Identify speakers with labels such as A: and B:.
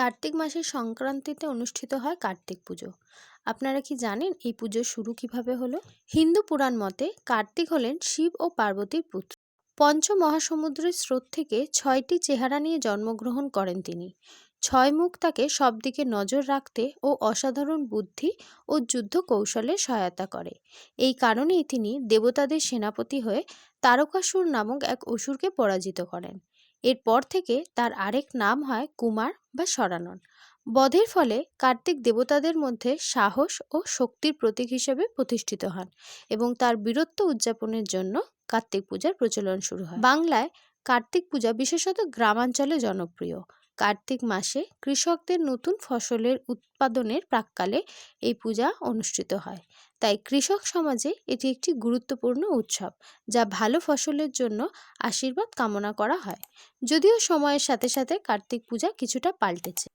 A: কার্তিক মাসের সংক্রান্তিতে অনুষ্ঠিত হয় কার্তিক পুজো। আপনারা কি জানেন এই পুজোর শুরু কীভাবে হলো? হিন্দু পুরাণ মতে কার্তিক হলেন শিব ও পার্বতীর পুত্র। পঞ্চ মহাসমুদ্রের স্রোত থেকে ছয়টি চেহারা নিয়ে জন্মগ্রহণ করেন তিনি। ছয় মুখ তাকে সব দিকে নজর রাখতে ও অসাধারণ বুদ্ধি ও যুদ্ধ কৌশলে সহায়তা করে। এই কারণেই তিনি দেবতাদের সেনাপতি হয়ে তারকাসুর নামক এক অসুরকে পরাজিত করেন। এরপর থেকে তার আরেক নাম হয় কুমার বা সরানন বধের ফলে কার্তিক দেবতাদের মধ্যে সাহস ও শক্তির প্রতীক হিসেবে প্রতিষ্ঠিত হন এবং তার বীরত্ব উদযাপনের জন্য কার্তিক পূজার প্রচলন শুরু হয়। বাংলায় কার্তিক পূজা বিশেষত গ্রামাঞ্চলে জনপ্রিয়। কার্তিক মাসে কৃষকদের নতুন ফসলের উৎপাদনের প্রাককালে এই পূজা অনুষ্ঠিত হয়। তাই কৃষক সমাজে এটি একটি গুরুত্বপূর্ণ উৎসব, যা ভালো ফসলের জন্য আশীর্বাদ কামনা করা হয়। যদিও সময়ের সাথে সাথে কার্তিক পূজা কিছুটা পাল্টেছে।